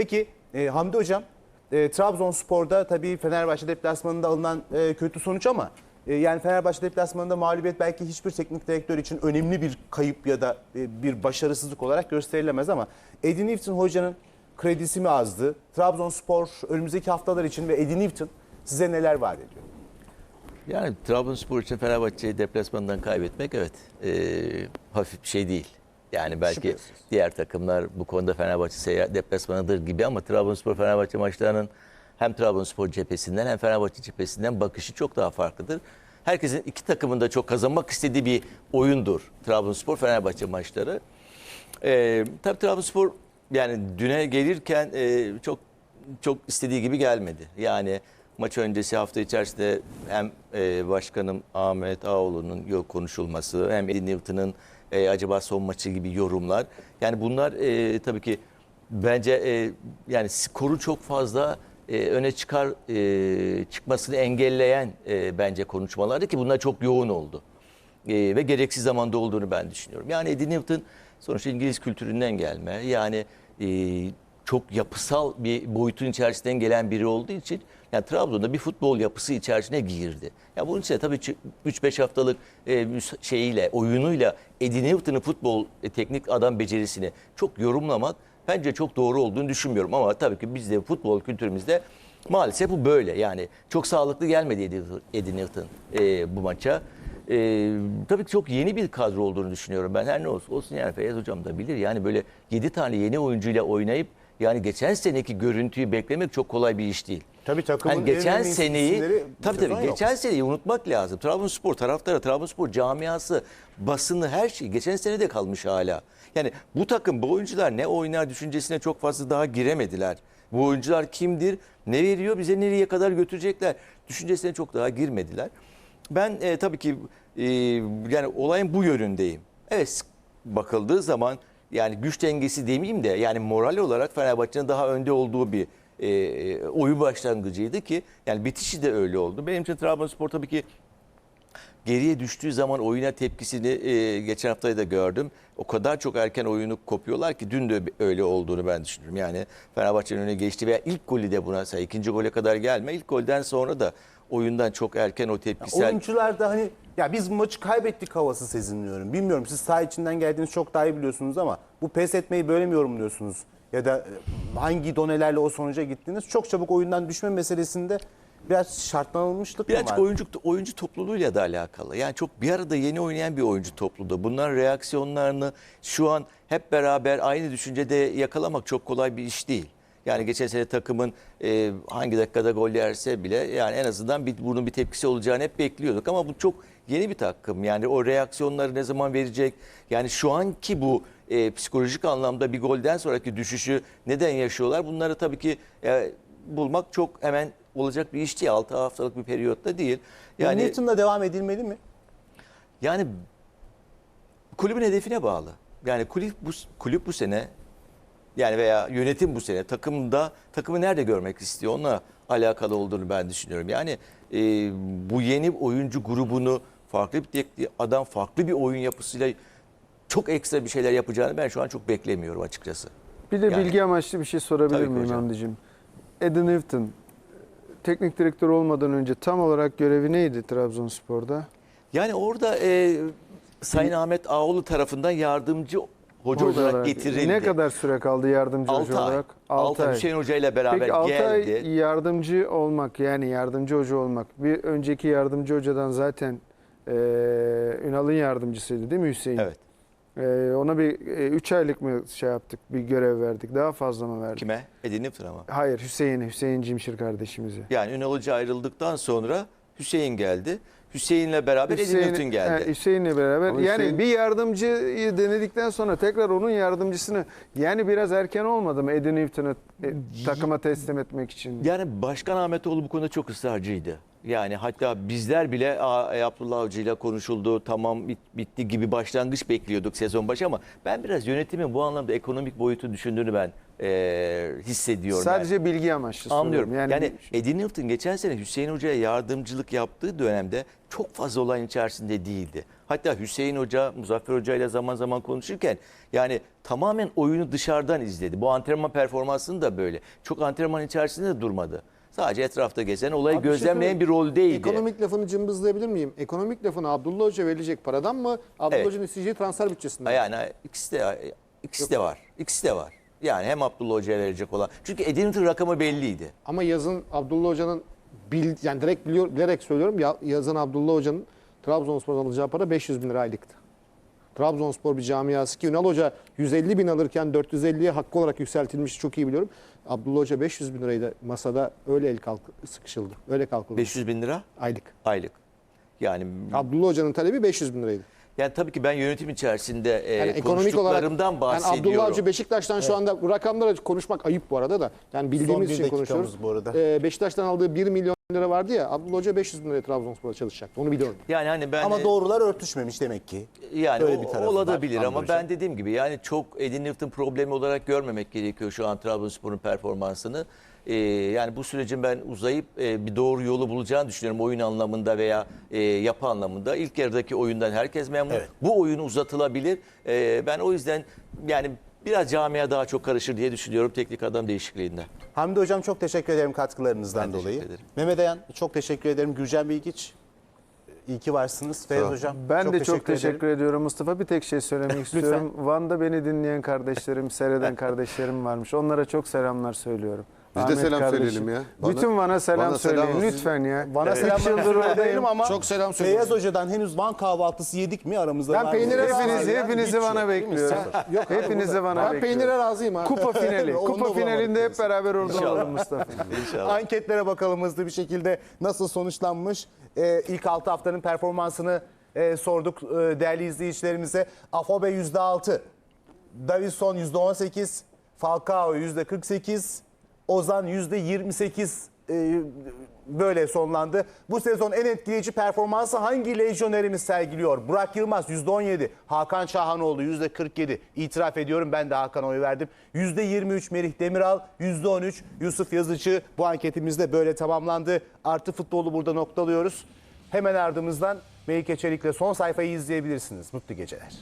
Peki e, Hamdi Hocam, e, Trabzonspor'da tabii Fenerbahçe deplasmanında alınan e, kötü sonuç ama e, yani Fenerbahçe deplasmanında mağlubiyet belki hiçbir teknik direktör için önemli bir kayıp ya da e, bir başarısızlık olarak gösterilemez ama Eddie Newton hocanın kredisi mi azdı? Trabzonspor önümüzdeki haftalar için ve Eddie Newton size neler vaat ediyor? Yani Trabzonspor için Fenerbahçe'yi deplasmandan kaybetmek evet e, hafif bir şey değil. Yani belki Şüphesiz. diğer takımlar bu konuda Fenerbahçe deplasmanıdır gibi ama Trabzonspor Fenerbahçe maçlarının hem Trabzonspor cephesinden hem Fenerbahçe cephesinden bakışı çok daha farklıdır. Herkesin iki takımın da çok kazanmak istediği bir oyundur Trabzonspor Fenerbahçe maçları. Ee, tabii Trabzonspor yani düne gelirken e, çok çok istediği gibi gelmedi. Yani maç öncesi hafta içerisinde hem e, başkanım Ahmet Ağoğlu'nun yok konuşulması hem Eddie Newton'ın e, acaba son maçı gibi yorumlar. Yani bunlar e, tabii ki bence e, yani skoru çok fazla e, öne çıkar e, çıkmasını engelleyen e, bence konuşmalardı ki bunlar çok yoğun oldu. E, ve gereksiz zamanda olduğunu ben düşünüyorum. Yani Eddie Newton sonuçta İngiliz kültüründen gelme. Yani e, çok yapısal bir boyutun içerisinden gelen biri olduğu için yani Trabzon'da bir futbol yapısı içerisine girdi. Ya bunun için tabii 3-5 haftalık e, şeyiyle, oyunuyla Eddie Newton'ın futbol e, teknik adam becerisini çok yorumlamak bence çok doğru olduğunu düşünmüyorum. Ama tabii ki bizde futbol kültürümüzde maalesef bu böyle. Yani çok sağlıklı gelmedi Eddie Newton e, bu maça. Ee, tabii ki çok yeni bir kadro olduğunu düşünüyorum ben. Her ne olsun, olsun yani Feyyaz Hocam da bilir. Yani böyle 7 tane yeni oyuncuyla oynayıp yani geçen seneki görüntüyü beklemek çok kolay bir iş değil. Tabii takımın en geçen seneyi tabii tabii yok. geçen seneyi unutmak lazım. Trabzonspor taraftarı, Trabzonspor camiası, basını her şey geçen sene de kalmış hala. Yani bu takım bu oyuncular ne oynar düşüncesine çok fazla daha giremediler. Bu oyuncular kimdir? Ne veriyor? Bize nereye kadar götürecekler? Düşüncesine çok daha girmediler. Ben e, tabii ki e, yani olayın bu yönündeyim. Evet bakıldığı zaman yani güç dengesi demeyeyim de yani moral olarak Fenerbahçe'nin daha önde olduğu bir e, oyun başlangıcıydı ki yani bitişi de öyle oldu. Benim için Trabzonspor tabii ki geriye düştüğü zaman oyuna tepkisini e, geçen haftayı da gördüm. O kadar çok erken oyunu kopuyorlar ki dün de öyle olduğunu ben düşünüyorum. Yani Fenerbahçe'nin önüne geçti veya ilk golü de buna say. ikinci gole kadar gelme. İlk golden sonra da oyundan çok erken o tepkisel Oyuncular da hani ya biz maçı kaybettik havası sezinliyorum. Bilmiyorum siz saha içinden geldiğiniz çok daha iyi biliyorsunuz ama bu pes etmeyi böyle mi yorumluyorsunuz? Ya da e, hangi donelerle o sonuca gittiniz? Çok çabuk oyundan düşme meselesinde biraz şartlanılmışlık mı Birazcık var? oyuncu, oyuncu topluluğuyla da alakalı. Yani çok bir arada yeni oynayan bir oyuncu topluluğu. Bunların reaksiyonlarını şu an hep beraber aynı düşüncede yakalamak çok kolay bir iş değil. Yani geçen sene takımın e, hangi dakikada gol yerse bile yani en azından bir, bunun bir tepkisi olacağını hep bekliyorduk. Ama bu çok yeni bir takım. Yani o reaksiyonları ne zaman verecek? Yani şu anki bu e, psikolojik anlamda bir golden sonraki düşüşü neden yaşıyorlar? Bunları tabii ki e, bulmak çok hemen olacak bir iş değil. 6 haftalık bir periyotta değil. Yani Newton'la devam edilmeli mi? yani kulübün hedefine bağlı. Yani kulüp bu kulüp bu sene yani veya yönetim bu sene takımda takımı nerede görmek istiyor onunla alakalı olduğunu ben düşünüyorum. Yani e, bu yeni oyuncu grubunu farklı bir adam farklı bir oyun yapısıyla çok ekstra bir şeyler yapacağını ben şu an çok beklemiyorum açıkçası. Bir de Yani- bilgi amaçlı bir şey sorabilir miyim hocam. Hamdi'cim? Eddie Newton, teknik direktör olmadan önce tam olarak görevi neydi Trabzonspor'da? Yani orada e, Sayın Ahmet Ağoğlu tarafından yardımcı hoca, olarak, getirildi. Ne kadar süre kaldı yardımcı 6 hoca ay. olarak? 6 ay. Hüseyin Hoca ile beraber Peki 6 geldi. ay yardımcı olmak yani yardımcı hoca olmak. Bir önceki yardımcı hocadan zaten e, Ünal'ın yardımcısıydı değil mi Hüseyin? Evet. E, ona bir 3 aylık mı şey yaptık bir görev verdik daha fazla mı verdik? Kime? Eddie Newton ama. Hayır Hüseyin, Hüseyin Cimşir kardeşimize. Yani Ünal Hoca ayrıldıktan sonra Hüseyin geldi. Hüseyin'le beraber Eddie Newton geldi. he, Hüseyin'le beraber. Ama yani Hüseyin- bir yardımcıyı denedikten sonra tekrar onun yardımcısını yani biraz erken olmadı mı Eddie Newton'ı e, takıma teslim etmek için? Yani Başkan Ahmetoğlu bu konuda çok ısrarcıydı. Yani hatta bizler bile "Aa, e, Abdullah Avcı ile konuşuldu, tamam bit- bitti gibi başlangıç bekliyorduk sezon başı ama ben biraz yönetimin bu anlamda ekonomik boyutu düşündüğünü ben e, hissediyorum. yani. Sadece bilgi amaçlı Anlıyorum. soruyorum. Yani, Eddie Newton geçen sene Hüseyin Hoca'ya yardımcılık yaptığı dönemde çok fazla olayın içerisinde değildi. Hatta Hüseyin Hoca, Muzaffer Hoca ile zaman zaman konuşurken yani tamamen oyunu dışarıdan izledi. Bu antrenman performansını da böyle. Çok antrenman içerisinde de durmadı. Sadece etrafta gezen, olayı Abi bir şey gözlemleyen bir roldeydi. Ekonomik lafını cımbızlayabilir miyim? Ekonomik lafını Abdullah Hoca verilecek paradan mı? Abdullah Evet. Hoca'nın isteyeceği transfer bütçesinden? Yani ikisi de ikisi de var. İkisi de var. Yani hem Abdullah Hoca'ya verecek olan. Çünkü Newton rakamı belliydi. Ama yazın Abdullah Hoca'nın bil, yani direkt biliyor, bilerek söylüyorum. Ya, yazın Abdullah Hoca'nın Trabzonspor'dan alacağı para 500 bin lira aylıktı. Trabzonspor bir camiası ki Ünal Hoca 150 bin alırken 450'ye hakkı olarak yükseltilmiş çok iyi biliyorum. Abdullah Hoca 500 bin lirayı da masada öyle el kalk sıkışıldı. Öyle kalkıldı. 500 bin lira aylık. aylık. Yani Abdullah Hoca'nın talebi 500 bin liraydı. Yani tabii ki ben yönetim içerisinde e, Yani ekonomik olarak yani bahsediyorum. Abdullah Avcı Beşiktaş'tan şu anda rakamlara konuşmak ayıp bu arada da. Yani bildiğimiz için konuşuyoruz. bu arada. Ee, Beşiktaş'tan aldığı 1 milyon lira vardı ya. Abdullah Hoca 500 bin liraya Trabzonspor'a çalışacaktı. Onu biliyorum. Yani hani ben Ama e, doğrular örtüşmemiş demek ki. Yani Böyle o, bir olabilir ama ben dediğim gibi yani çok Edin Newton problemi olarak görmemek gerekiyor şu an Trabzonspor'un performansını. Ee, yani bu sürecin ben uzayıp e, bir doğru yolu bulacağını düşünüyorum oyun anlamında veya e, yapı anlamında. İlk yarıdaki oyundan herkes memnun. Evet. Bu oyun uzatılabilir. Ee, ben o yüzden yani biraz camia daha çok karışır diye düşünüyorum teknik adam değişikliğinde. Hamdi Hocam çok teşekkür ederim katkılarınızdan Ben teşekkür dolayı. ederim. Mehmet Ayan çok teşekkür ederim. Gürcan Bilgiç iyi ki varsınız. Feyyaz Hocam Ben de çok ederim. teşekkür ediyorum Mustafa. Bir tek şey söylemek istiyorum. Van'da beni dinleyen kardeşlerim, seyreden kardeşlerim varmış. Onlara çok selamlar söylüyorum. Biz de selam söyleyelim ya. Bana- Bütün Van'a selam Van'a selam söyleyin olsun. lütfen ya. Van'a Üç selamlar yıldır oradayım. ama Çok selam Feyyaz söylüyorum. Hoca'dan henüz Van kahvaltısı yedik mi aramızda? Ben peynire Hepinizi-. Hepinizi, Van'a bekliyorum. Yok, Hepinizi Van'a Ben bekliyorum. peynire razıyım ha. Kupa finali. Kupa finalinde hep beraber orada olalım Mustafa. Anketlere bakalım hızlı bir şekilde nasıl sonuçlanmış. Ee, ilk 6 haftanın performansını e, sorduk e, değerli izleyicilerimize. Afobe %6, Davison %18, Falcao %48, Ozan %28 e, böyle sonlandı. Bu sezon en etkileyici performansı hangi lejyonerimiz sergiliyor? Burak Yılmaz %17, Hakan Şahanoğlu %47. İtiraf ediyorum ben de Hakan'a oy verdim. %23 Merih Demiral, %13 Yusuf Yazıcı. Bu anketimiz de böyle tamamlandı. Artı futbolu burada noktalıyoruz. Hemen ardımızdan Melike Çelik'le son sayfayı izleyebilirsiniz. Mutlu geceler.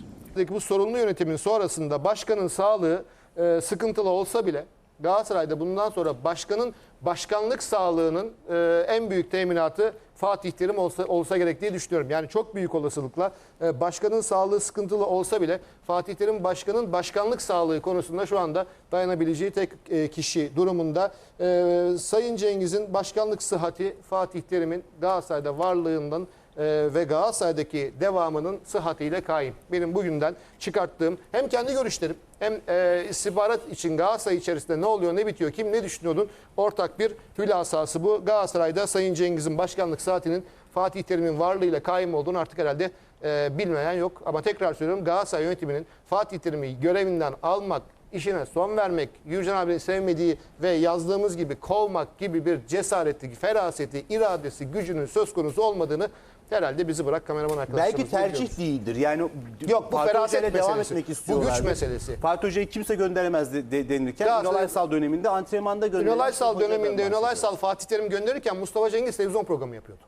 Bu sorunlu yönetimin sonrasında başkanın sağlığı e, sıkıntılı olsa bile Galatasaray'da bundan sonra başkanın başkanlık sağlığının e, en büyük teminatı Fatih Terim olsa, olsa gerek diye düşünüyorum. Yani çok büyük olasılıkla e, başkanın sağlığı sıkıntılı olsa bile Fatih Terim başkanın başkanlık sağlığı konusunda şu anda dayanabileceği tek e, kişi durumunda. E, Sayın Cengiz'in başkanlık sıhhati Fatih Terim'in Galatasaray'da varlığından e, ve Galatasaray'daki devamının sıhhatiyle kaim. Benim bugünden çıkarttığım hem kendi görüşlerim hem e, istihbarat için Galatasaray içerisinde ne oluyor ne bitiyor kim ne düşünüyordun ortak bir hülasası bu. Galatasaray'da Sayın Cengiz'in başkanlık saatinin Fatih Terim'in varlığıyla kaim olduğunu artık herhalde e, bilmeyen yok. Ama tekrar söylüyorum Galatasaray yönetiminin Fatih Terim'i görevinden almak işine son vermek, Gürcan abinin sevmediği ve yazdığımız gibi kovmak gibi bir cesareti, feraseti, iradesi, gücünün söz konusu olmadığını herhalde bizi bırak kameraman arkadaşlarımız. Belki tercih değildir. Yani Yok, bu Fatih feraset Hoca'yla devam meselesi. etmek Bu istiyorlar. güç meselesi. Fatih Hoca'yı kimse gönderemez de, de- denirken Ünal Aysal döneminde antrenmanda gönderilen Ünal Aysal döneminde Ünal. Aysal Fatih Terim gönderirken Mustafa Cengiz televizyon programı yapıyordu.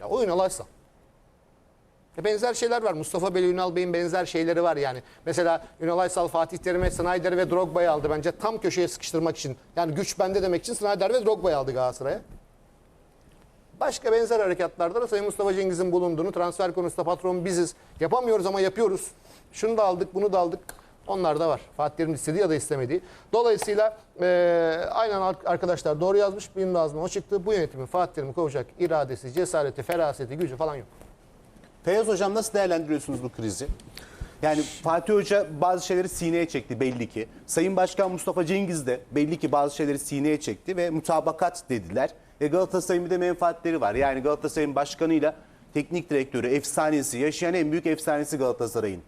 Ya o Ünal Aysal. E benzer şeyler var. Mustafa Bey, Ünal Bey'in benzer şeyleri var yani. Mesela Ünal Aysal Fatih Terim'e Snyder ve Drogba'yı aldı bence tam köşeye sıkıştırmak için. Yani güç bende demek için Snyder ve Drogba'yı aldı Galatasaray'a. Başka benzer harekatlarda da Sayın Mustafa Cengiz'in bulunduğunu transfer konusunda patron biziz. Yapamıyoruz ama yapıyoruz. Şunu da aldık, bunu da aldık. Onlar da var. Fatih Terim istediği ya da istemediği. Dolayısıyla eee aynen arkadaşlar doğru yazmış. Benim de o çıktı. Bu yönetimin Fatih Terim'i kovacak iradesi, cesareti, feraseti, gücü falan yok. Feyyaz Hocam nasıl değerlendiriyorsunuz bu krizi? Yani Fatih Hoca bazı şeyleri sineye çekti belli ki. Sayın Başkan Mustafa Cengiz de belli ki bazı şeyleri sineye çekti ve mutabakat dediler. Ve Galatasaray'ın bir de menfaatleri var. Yani Galatasaray'ın başkanıyla teknik direktörü, efsanesi, yaşayan en büyük efsanesi Galatasaray'ın.